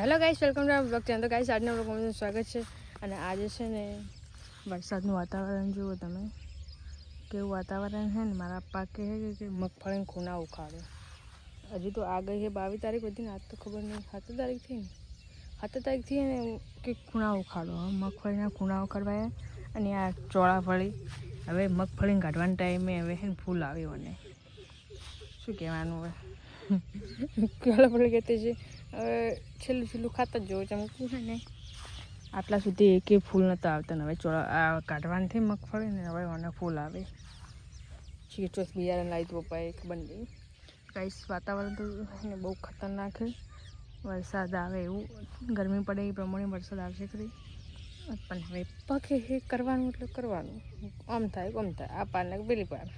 Hello guys welcome to blog channel તો guys આજના બ્લોગમાં સ્વાગત છે. અને આજે છે ને વરસાદનું વાતાવરણ જુઓ તમે. કેવું વાતાવરણ છે ને? મારા પપ્પા કહે છે કે મગફળીને ખૂણા ઉખાડો હજી તો આગળ છે બાવીસ તારીખ હતી ને આજ તો ખબર નહીં. સાત તારીખ થઈ ને? સાત તારીખ થઈ ને કે ખૂણા ઉખાડો. મગફળીના ખૂણા ઉખાડવા અને આ ચોળાફળી હવે મગફળીને કાઢવાના ટાઈમે હવે ફૂલ આવ્યું અને શું કહેવાનું હવે? કેળા ફળી કહેતી છે. હવે છેલ્લું છેલ્લું ખાતા જ જોવું ચમકું છે ને. આટલા સુધી એકે ફૂલ નહોતા આવતા ને હવે ચોળા આ કાઢવાની થઈ મગફળી ને હવે મને ફૂલ આવે. છે ચોસ બિયારણ લાવી તો પપ્પાએ ખબર નહીં કાંઈ વાતાવરણ તો એને બહુ ખતરનાક છે. વરસાદ આવે એવું ગરમી પડે એ પ્રમાણે વરસાદ આવશે ખરી. પણ હવે પગે એ કરવાનું એટલે કરવાનું. આમ થાય આમ થાય. આ પાર ને પેલી પાર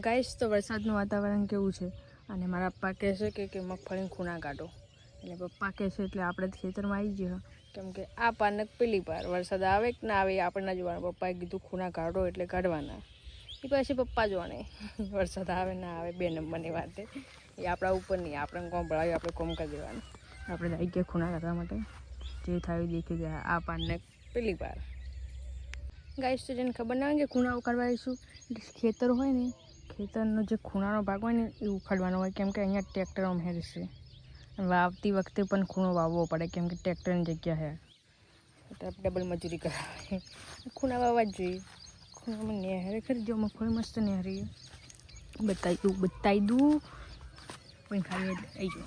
ગાઈશ તો વરસાદનું વાતાવરણ કેવું છે? અને મારા પપ્પા કહે છે કે કે મગફળીને ખૂણા કાઢો. એટલે પપ્પા કહે છે, એટલે આપણે ખેતરમાં આવી ગયા. કેમ કે આ પાર ને પેલી પાર વરસાદ આવે કે ના આવે આપણને આપણે ના જોવાનું. પપ્પાએ કીધું, ખૂણા કાઢો એટલે કાઢવાના. એ પછી પપ્પા જોવાને. વરસાદ આવે ના આવે બે નંબરની વાત. એ આપણા ઉપર નહીં આપણે કોમ ભળાવી આપણે કોમ કરી દેવાનું. આપણે આવી ગયા ખૂણા કાઢવા માટે. જે થયું દેખી ગયા. આ પાર ને પેલી પાર તો જેને ખબર ના હોય કે ખૂણા ઉકાળવા આવીશું ખેતર હોય ને ખેતરનો જે ખૂણાનો ભાગ હોય ને, એ ઉખાડવાનો હોય. કેમ કે અહીંયા ટ્રેક્ટર અમહેર છે વાવતી વખતે પણ ખૂણો વાવવો પડે, કેમ કે ટ્રેક્ટરની જગ્યા છે એટલે ડબલ મજૂરી કરાવે. ખૂણા વાવવા જ જોઈએ. ખૂણામાં નેહરે ખરી, જો મગફળી મસ્ત નેહરી. બતાવી દઉં બતાવી દઉં. પણ ખાલી આવી જો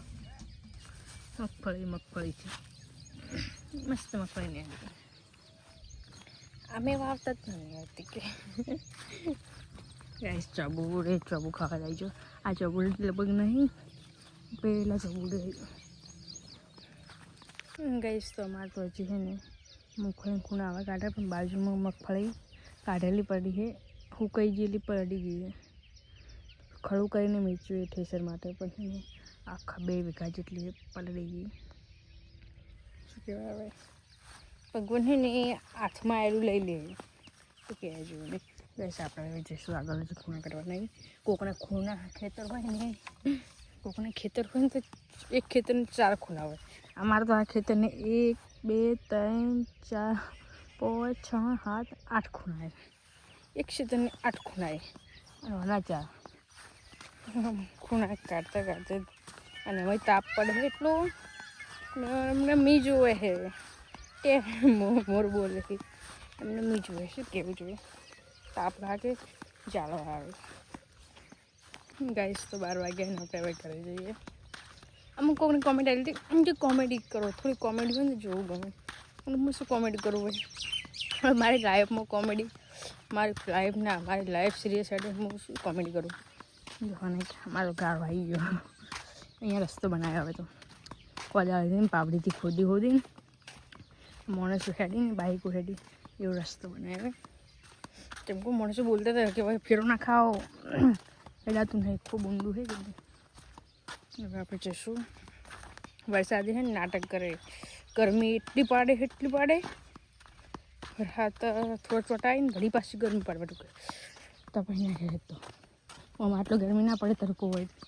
મગફળી મગફળી છે. મસ્ત મગફળી નેહરી. અમે વાવતા જ નહીં આવતી કે. ગાઈસ ચબુડે, ચબુ ખાવા જાય છો. આ ચબુડે લગભગ નહીં પેલા ચબુડે ગાઈસ તો અમારે તો હજી છે ને મગફળી ખૂણા આવા કાઢે પણ બાજુમાં મગફળી કાઢેલી પડી છે. હુકાઈ ગયેલી પડી ગઈ છે. ખડું કરીને વેચ્યું એ ઠેસર માટે, પણ આખા બે વીઘા જેટલી પલળી ગઈ. શું કહેવાય ભગવાનને હાથમાં આવેલું લઈ લે. શું કહેવાય જોયું ને બસ આપણે જઈશું આગળ જ ખૂણા કરવા નહીં. કોકના ખૂણા ખેતર હોય ને કોકના ખેતર હોય ને તો એક ખેતરને ચાર ખૂણા હોય. અમારે તો આ ખેતરને એક, બે, ત્રણ, ચાર, પાંચ, છ, સાત, આઠ ખૂણા છે. એક ખેતરને આઠ ખૂણા છે. અને ચાર. ખૂણા કાઢતા કાઢતા અને હવે તાપ પડે એટલો. અમને મી જોવે છે. કે મોર બોલે છે. એમને મી જોવે શું કેવું જોઈએ તાપ લાગે જાળો આવે. ગાઈસ, તો બાર વાગ્યા ને આપણે હવે ઘરે જઈએ. અમુક કોઈને કોમેડી આવી હતી. આમ કે કોમેડી કરો, થોડી કોમેડી હોય ને જોવું ગમે. અને હું શું કોમેડી કરું હોય હવે મારી લાઈફમાં કોમેડી, મારી લાઈફ ના, મારી લાઈફ સિરિયસ હેઠળ હું શું કોમેડી કરું? જોવાને મારો ગાળો આવી ગયો. અહીંયા રસ્તો બનાવ્યો હવે તો. કોદાળી ને પાપડીથી ખોદી ખોદીને મોણસ હેડીને બાઈક હેડી એવો રસ્તો બનાવ્યો. કેમ કે માણસો બોલતા હતા કે ભાઈ ફેરો ના ખાઓ. તું નહીં, ખૂબ ઊંડું હે હવે આપણે જઈશું. વરસાદે છે ને નાટક કરે. ગરમી એટલી પાડે એટલી પાડે. હાથ થોડો ચોટાઈને ઘડી પાછી ગરમી પાડવા ટૂંકે તો પછી ના તો. આમાં આટલો ગરમી ના પડે તડકો હોય તો.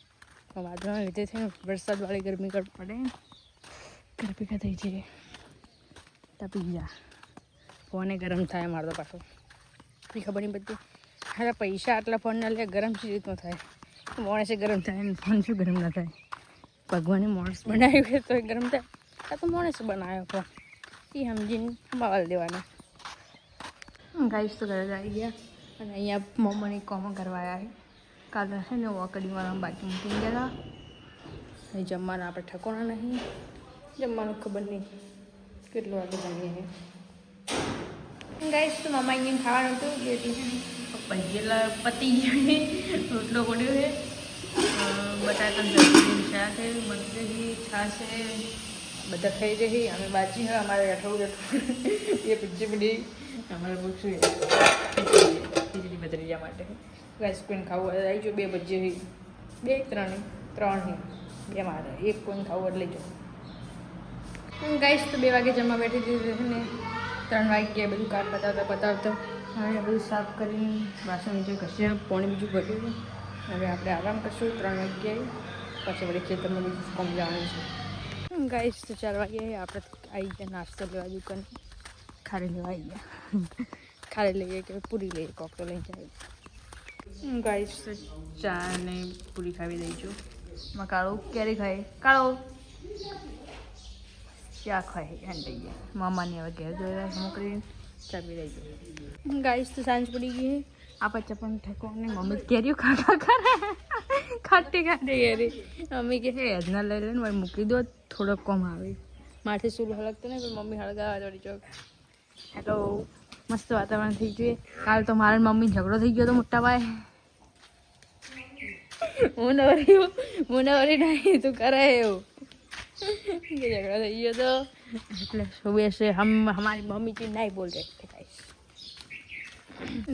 વાદળના લીધે થઈને ને વરસાદવાળી ગરમી કર પડે. ગરમી થઈ જાય તપી ગયા ફોને ગરમ થાય મારો તો પાછો. એ ખબર નહીં બધી હા પૈસા આટલા ફોન ના લે, ગરમ શી રીતનો થાય? માણસે ગરમ થાય અને ફોન શું ગરમ ના થાય? ભગવાને માણસ બનાવ્યું છે તો ગરમ થાય. આ તો માણસ બનાવ્યો ફોન એ સમજીને બાવલ દેવાના. ગાઈશ તો ઘરે આવી ગયા. અને અહીંયા મમ્મીને કોમો કરવા આવ્યા કાલે છે ને વોકડીવાળા બાકી મૂકી ગયેલા. અહીં જમવાના આપણે ઠકોણા નહીં. જમવાનું ખબર નહીં કેટલું વાગે જમીએ ગાઈશ તો મમ્મા અહીંયા ખાવાનું હતું બેટી પંજેલા પતી ગયું. રોટલો પડ્યો છે. બટાકા શાક છે મરચી છાશ છે, બધા ખાઈ રહી અમે બાચી હવે અમારે અઠવું અઠવું એ પીજી પડી અમારે પૂછ્યું ખીચડી બદરીજા માટે. આઈસ્ક્રીમ ખાવું આવી જો બે ભજીયા બે, ત્રણ ત્રણ બે મારે. એક કોઈને ખાવું એટલે હું ગાઈશ તો બે વાગે જમવા બેઠી દીધું ને. ત્રણ વાગ્યે બધું કામ બતાવતા બતાવતા હવે બધું સાફ કરીને વાસણ બીજું ઘસ્યા પાણી બીજું ભર્યું હવે આપણે આરામ કરશું, ત્રણ વાગ્યે પછી વળી ખેતરમાં બીજું કામ જવાનું છે. ગાઈસ તો ચાર વાગે આપણે આવી ગયા નાસ્તો લેવા દુકાન. ખારી લેવા આવી ગયા. ખારી લઈએ કે પૂરી લઈએ, કોક તો લઈને જાય. ગાઈસ તો ચા ને પૂરી ખાવી દઈશું માં કાળો ક્યારે ખાય? કાળો. ચા ખાઈ એમ દઈએ મામાની હવે ઘેર રહ્યા મોકલીને. ચા પી દઈશું ગાઈસ તો સાંજ પડી ગઈ આપણે આ પણ ઠેકો ને મમ્મી કેરીઓ ખાટા કરે. ખાટી ખાટી. કેરી મમ્મી કે હે અજના લઈ લઈને ભાઈ મૂકી દો થોડોક કોમ આવે. માથે સૂર હળગતો ને પણ મમ્મી હળગાવા દોડી ચોક. હેલો મસ્ત વાતાવરણ થઈ ગયું કાલ તો મારા મમ્મી ઝઘડો થઈ ગયો તો મોટા ભાઈ. હું નવરી હું નવરી નહીં તું કરે એવું. ઝઘડો થઈ ગયો તો. એટલે સુબેશે હમ અમારી મમ્મી થી નહીં બોલ રહે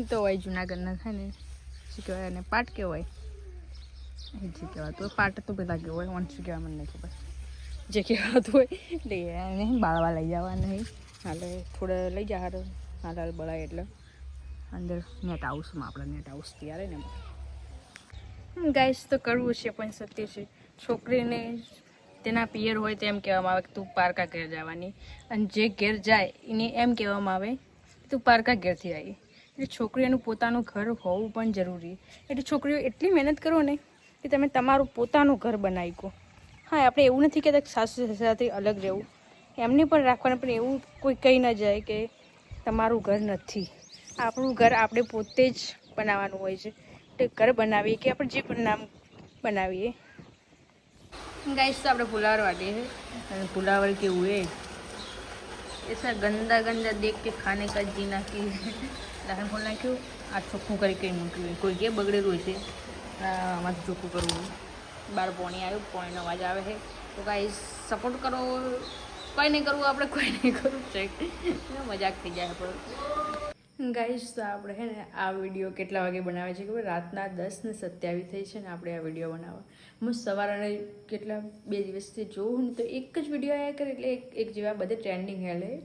તો હોય જુનાગઢના થાય ને, શું કહેવાય અને પાટ કહેવાય. એ જે કહેવાતું હોય પાટ તો બધા કહેવાય વન શું કહેવાય, મને નહીં ખબર. જે કહેવાતું હોય એટલે નહીં બાળવા લઈ જવા નહીં હાલે, થોડે લઈ જા હારો. હાલ હાલ, બળાય એટલે. અંદર નેટ હાઉસમાં આપણે નેટ હાઉસ ત્યારે ને ગાઈસ તો કરવું છે પણ સત્ય છે. છોકરીને તેના પિયર હોય તો એમ કહેવામાં આવે કે તું પારકા ઘેર જવાની. અને જે ઘેર જાય, એને એમ કહેવામાં આવે તું પારકા ઘેરથી આવી. એટલે છોકરીઓનું પોતાનું ઘર હોવું પણ જરૂરી. એટલે છોકરીઓ એટલી મહેનત કરો ને કે તમે તમારું પોતાનું ઘર બનાવી કહો હા, આપણે એવું નથી કહેતા સાસુ સસરાથી અલગ રહેવું. એમને પણ રાખવાનું, પણ એવું કોઈ કહી ન જાય કે તમારું ઘર નથી. આપણું ઘર આપણે પોતે જ બનાવવાનું હોય છે. ઘર બનાવીએ કે આપણે જે પણ નામ બનાવીએ. ગાઈસ તો આપણે ફુલાવર વાટીએ છે અને ફુલાવર કેવું એ એસા ગંદા ગંદા દેખ કે ખાને કા નાખી દાખલ ફૂલ નાખ્યું આ ચોખ્ખું કરી કંઈ મૂક્યું કોઈ કે બગડેલું હોય છે. આમાં ચોખ્ખું કરવું બાર પોણી આવ્યું પોણીનો અવાજ આવે છે. તો કાંઈ સપોર્ટ કરો. કંઈ નહીં કરવું આપણે કોઈ નહીં કરવું. છે મજાક થઈ જાય પણ ગાઈસ, તો આપણે હે ને આ વીડિયો કેટલા વાગે બનાવે છે ખબર? રાતના દસ ને સત્યાવીસ થઈ છે ને આપણે આ વીડિયો બનાવવા. હું સવારે કેટલા બે દિવસથી જોઉં ને તો એક જ વીડિયો આવ્યા કરે એટલે એક એક જેવા બધે ટ્રેન્ડિંગ હેલે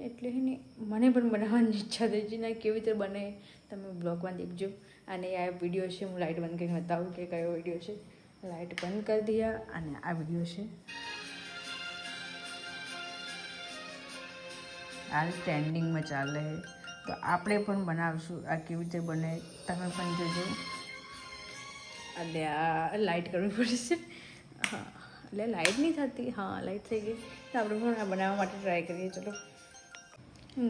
એટલે હે ને મને પણ બનાવવાની ઈચ્છા થઈ છે ને કેવી રીતે બને તમે બ્લોગમાં દેખજો. અને આ વીડિયો છે, હું લાઇટ બંધ કરીને બતાવું કે કયો વીડિયો છે. લાઇટ બંધ કરી દિયા અને આ વીડિયો છે. હાલ ટ્રેન્ડિંગમાં ચાલે. તો આપણે પણ બનાવશું. આ કેવી રીતે બને તમે પણ જોજો. એટલે આ લાઇટ કરવી પડશે. હા, એટલે લાઇટ નહીં થતી. હા લાઇટ થઈ ગઈ. તો આપણે પણ આ બનાવવા માટે ટ્રાય કરીએ. ચલો.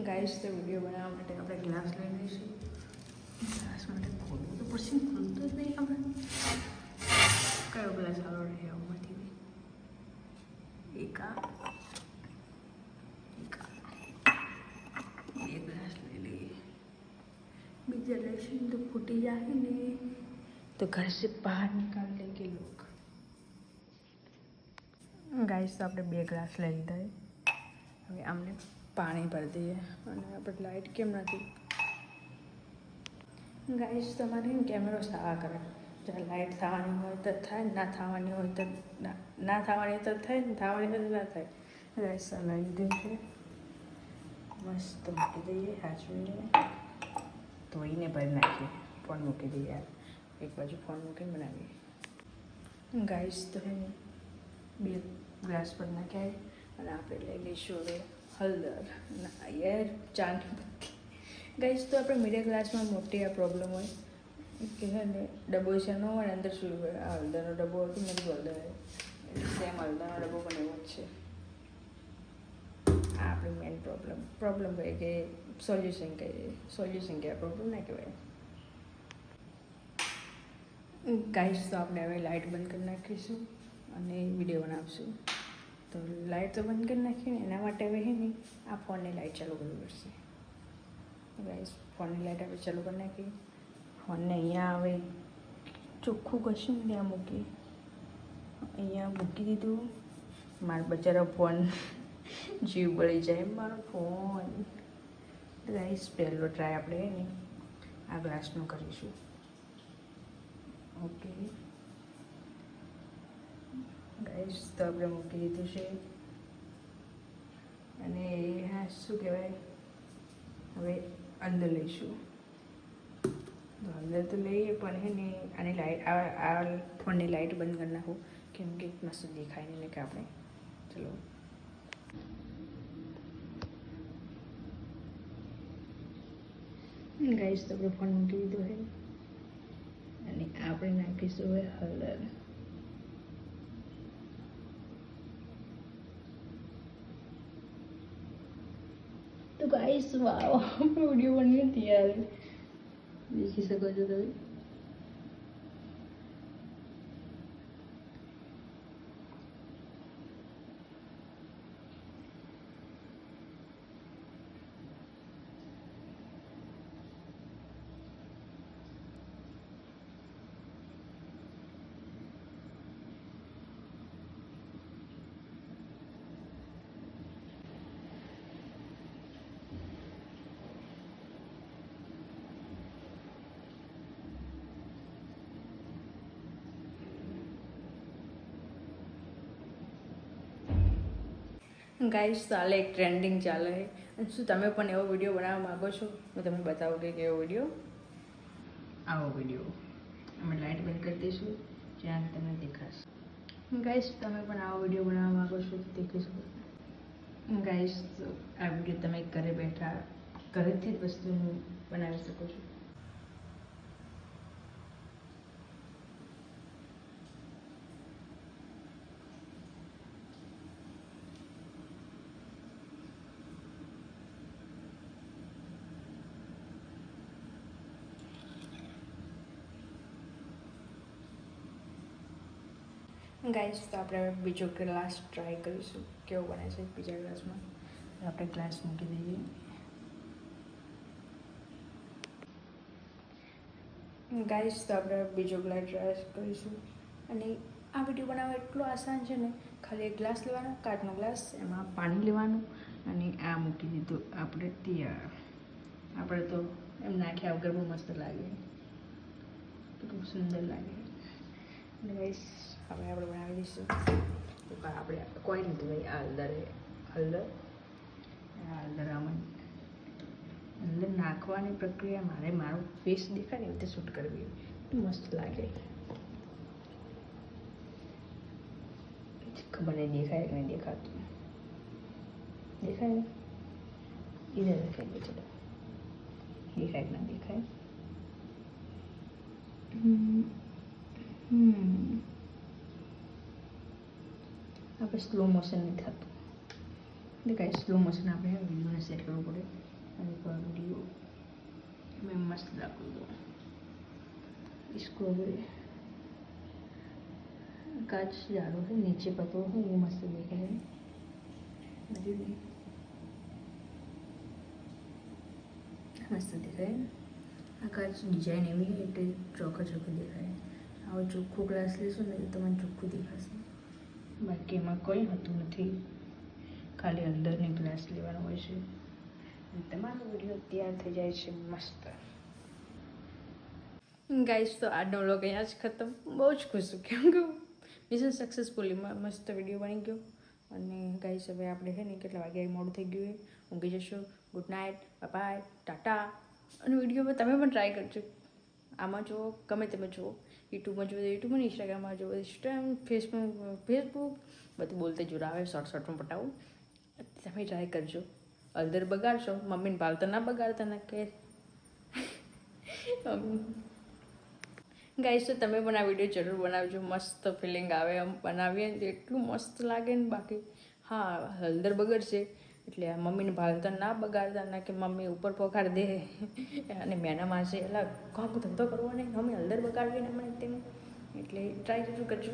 ગાઈસ તો વીડિયો બનાવવા માટે આપણે ગ્લાસ લઈ લઈશું. ગ્લાસ માટે ખોલવું તો પડશે. ખોલતું જ નહીં આપણે. કયો ગ્લાસ સારો રહે આમાંથી? એક આ એક આ બે ગ્લાસ લઈ લઈએ બીજા લઈશું તો ફૂટી જાય ને તો ઘર से બહાર निकाल लेंगे लोग ગાઈસ તો આપણે બે ગ્લાસ લઈ લીધા છે. હવે આમને પાણી ભરી દઈએ અને આપણે લાઇટ કેમ નથી ગાઈસ તમારે એમ કેમેરો સારા કરે જ્યારે લાઇટ થવાની હોય તો થાય ના થવાની હોય તો ના ના થવાની હોય તો થાય ને થવાની હોય તો ના થાય ગાઈસ આ લઈ લીધું છે મસ્ત મૂકી દઈએ હાચવીને ધોઈને ભરી નાખીએ. ફોન મૂકી દઈએ યાર. એક બાજુ ફોન મૂકીને બનાવીએ. ગાઈસ તો બે ગ્લાસ પર નાખ્યા અને આપણે લઈ લઈશું હવે હળદર ના યાર ચાની પત્તી ગાઈસ, તો આપણે મીડિયા ગ્લાસમાં મોટી આ પ્રોબ્લેમ હોય. કે ને, ડબ્બો છે ન હોય અંદર શું હોય? આ હળદરનો ડબ્બો હતો ને બધું હળદર સેમ હળદરનો ડબ્બો પણ એવો જ છે. આ આપણી મેઇન પ્રોબ્લેમ પ્રોબ્લેમ હોય કે સોલ્યુશન કહીએ સોલ્યુશન કહેવાય પ્રોબ્લેમ ના કહેવાય ગાઈસ તો આપણે હવે લાઇટ બંધ કરી નાખીશું અને વીડિયો બનાવશું. તો લાઇટ તો બંધ કરી નાખીએ ને એના માટે હવે હે ને આ ફોનની લાઇટ ચાલુ કરવી પડશે. ગાઈસ ફોનની લાઇટ આપણે ચાલુ કરી નાખીએ. ફોનને અહીંયા હવે ચોખ્ખું કશું ત્યાં મૂકી અહીંયા મૂકી દીધું. મારા બચારો ફોન જીવ બળી જાય. મારો ફોન ગાઈસ, પહેલો ટ્રાય આપણે હે આ ગ્લાસનો કરીશું. ઓકે ગાઈસ, તો આપણે મૂકી દીધું છે. અને હા, શું કહેવાય? હવે અંદર લઈશું. તો અંદર તો લઈએ, પણ હે ને, આની લાઇટ આ ફોનની લાઇટ બંધ કરી નાખું. કેમ કે મસ્ત દેખાય નહીં કે આપણે. ચલો. ગાઈસ, તો આપણે ફોન મૂકી દીધો છે. અને આપણે નાખીશું હવે હળદર. તો ગાઈસ વાવ આપણો વીડિયો બની તૈયાર. દેખી શકો છો તમે? ગાઈસ ચાલે એક ટ્રેન્ડિંગ ચાલે. છે અને શું તમે પણ એવો વીડિયો બનાવવા માગો છો? હું તમને બતાવું કે કેવો વીડિયો આવો વીડિયો અમે લાઇટ બંધ કરી દઈશું. જ્યાં તમને દેખાશે. ગાઈસ તમે પણ આવો વીડિયો બનાવવા માંગો છો તો દેખી શકો ગાઈસ આ વીડિયો તમે ઘરે બેઠા ઘરેથી જ વસ્તુ બનાવી શકો છો. ગાઈસ તો આપણે બીજો ગ્લાસ ટ્રાય કરીશું. કેવો બને છે બીજા ગ્લાસમાં? આપણે ગ્લાસ મૂકી દઈએ. ગાઈસ તો આપણે બીજો ગ્લાસ ટ્રાય કરીશું. અને આ વીડિયો બનાવવા એટલો આસાન છે ને ખાલી એક ગ્લાસ લેવાનો કાચનો ગ્લાસ એમાં પાણી લેવાનું અને આ મૂકી દીધું. આપણે તૈયાર. આપણે તો એમ નાખ્યા વગર બહુ મસ્ત લાગે. બહુ સુંદર લાગે. ગાઈસ હવે આપણે બનાવી દઈશું. તો આપણે કોઈ નથી ભાઈ આ હળદર એ હળદર આ હળદર આમાં. અંદર નાખવાની પ્રક્રિયા મારે મારું ફેસ દેખાય ને એ રીતે શૂટ કરવી મસ્ત લાગે. ખબર નહીં દેખાય કે નહીં દેખાતું. દેખાય ઇધર દેખાય ચલો દેખાય કે ના દેખાય? હમ. હમ. આપણે સ્લો મોશન નહીં થતું એટલે કાંઈ સ્લો મોશન આપણે વિડીયોને સેટ કરવું પડે અને પર વિડીયો મેં મસ્ત રાખું દો इसको હવે કાચ જાડો છે નીચે પતલો હોય એ મસ્ત દેખાય બધું બી મસ્ત દેખાય આ કાચ ડિઝાઇન એવી છે એટલે ચોખ્ખા ચોખ્ખું દેખાય આવો ચોખ્ખું ગ્લાસ લેશો ને તો તમને ચોખ્ખું દેખાશે બાકી એમાં કંઈ હોતું નથી. ખાલી અંદરની ગ્લાસ લેવાનો હોય છે. તમારો વીડિયો તૈયાર થઈ જાય છે મસ્ત. ગાઈસ તો આજનો વ્લોગ અહીંયા જ ખતમ. બહુ જ ખુશ છું કેમ કે મિશન સક્સેસફુલી મસ્ત વીડિયો બની ગયો. અને ગાઈસ હવે આપણે છે ને કેટલા વાગ્યા મોડું થઈ ગયું ઊંઘી જશો. Good night bye tata. અને વીડિયો તમે પણ ટ્રાય કરજો. આમાં જુઓ ગમે તમે જુઓ. યુટ્યુબમાં જુઓ યુટ્યુબમાં ઇન્સ્ટાગ્રામમાં જુઓ ઇન્સ્ટાગ્રામ, ફેસબુક ફેસબુક, બધું બોલતે જોડાવે શોર્ટ શોર્ટમાં પટાવું. તમે ટ્રાય કરજો. અલદર બગાડશો, મમ્મીને ભાવ તો ના બગાડતા, ના કે. ગાઈસ તો તમે પણ આ વીડિયો જરૂર બનાવજો. મસ્ત ફિલિંગ આવે, આમ બનાવીએ એટલું મસ્ત લાગે ને બાકી. હા હળદર બગડશે. એટલે મમ્મીને ભાવતા ના બગાડતા ના કે મમ્મી ઉપર પગાર દે. અને મેના માસે એટલે કામ ધંધો કરવો નહીં મમ્મી હળદર બગાડવી ને મને તેમ. એટલે ટ્રાય જરૂર કરજો.